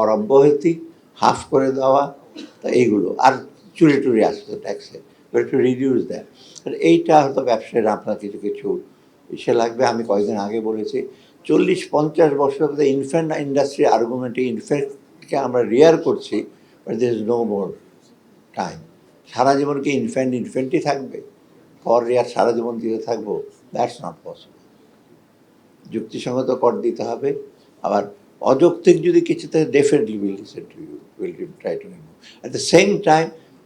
কর অব্যাহতি হাফ করে দেওয়া, তা এইগুলো। আর চুরি টুরি আসতো ট্যাক্সে একটু রিডিউস দেয়। এইটা হয়তো ব্যবসায়ীরা আপনার কিছু কিছু ইসে লাগবে, আমি কয়েকদিন আগে বলেছি, চল্লিশ, পঞ্চাশ বছর ধরে ইনফ্যান্ট ইন্ডাস্ট্রি আর্গুমেন্টে ইনফ্যান্টকে আমরা রেয়ার করছি but there is no more time সারা জীবন কি ইনফ্যান্ট ইনফ্যান্টই থাকবে। কর রেয়ার সারা জীবন দিতে থাকব দ্যাটস নট পসিবল যুক্তিসঙ্গত কর দিতে হবে, আবার অযৌক্তিক যদি কিছু থাকে definitely will listen to you will try to remove at the same time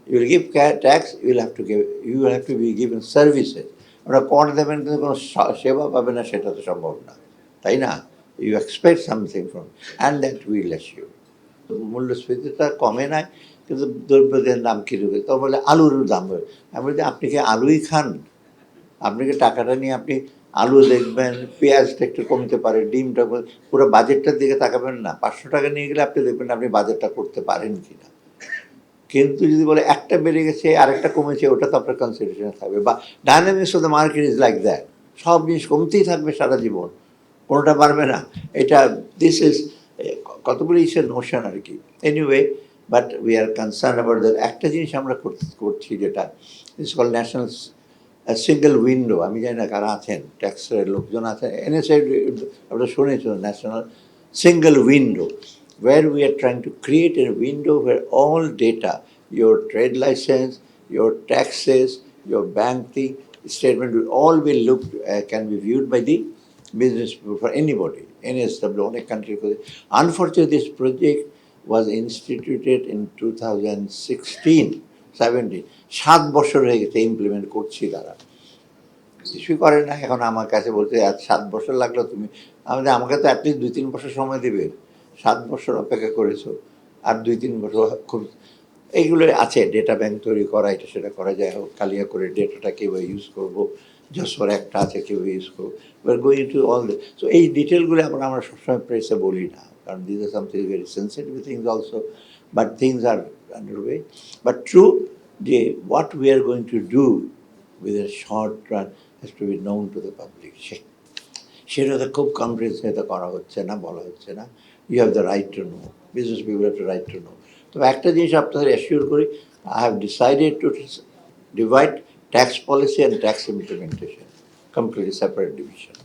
you will give tax you will have to give you will have to be given services আমরা কর দেবেন কিন্তু কোনো সেবা পাবে না, সেটা তো সম্ভব না। তাই না? You expect something from and that will assure তো মূল্যস্ফীতিটা কমে নাই, কিন্তু দ্রব্যদের দাম কীরকম তো বলে, আলুর দাম। আমি বলছি আপনি কি আলুই খান? আপনি কি টাকাটা নিয়ে আপনি আলু দেখবেন, পেঁয়াজটা একটু কমতে পারে, ডিমটা পুরো বাজেটটার দিকে তাকাবেন না। পাঁচশো টাকা নিয়ে গেলে আপনি দেখবেন আপনি বাজেটটা করতে পারেন কি না কিন্তু যদি বলে একটা বেড়ে গেছে, আরেকটা কমেছে, ওটা তো আপনার কনসিডারেশনে থাকবে। বা dynamics of the market is like that সব জিনিস কমতেই থাকবে সারা জীবন। কোনোটা পারবে না। এটা দিস ইজ কতগুলো ইসের নোশন আর কি। Anyway but we are concern about that একটা জিনিস আমরা করছি যেটা is call national single window আমি জানি না কারা আছেন ট্যাক্সের লোকজন আছেন এনএসআই আপনারা শুনেছেন national single window where we are trying to create a window where all data, your trade license, your taxes, your bank thing, statement will all be looked, uh, can be viewed by the business people for anybody, NSW, অনেক country করে। Unfortunately, this project was instituted in 2016, 17, সাত বছর হয়ে গেছে implement করছি তারা। কিছুই করে না। এখন আমার কাছে বলতে আজ সাত বছর লাগল তুমি আমাদের আমাকে তো অ্যাটলিস্ট দুই তিন বছর সময় দেবে। সাত বছর অপেক্ষা করেছ। আর দুই তিন বছর খুব এইগুলো আছে ডেটা ব্যাংক তৈরি করা এটা সেটা করা যায় হোক। কালিয়া করে ডেটাটা কীভাবে ইউজ করব? যশোর একটা আছে কীভাবে ইউজ করব? এবার going to all the so এই ডিটেলগুলো আমরা আমরা সবসময় প্রেসে বলি না। কারণ this are something very sensitive things also but things are way but true যে what we are going to do with a short run has to be known to the public সেটা তো খুব কনফিডেন্স করা হচ্ছে না বলা হচ্ছে না you have the right to know business people have to right to know তবে একটা জিনিস আপনাদের অ্যাসিওর করি I have decided to divide tax policy and tax implementation completely separate division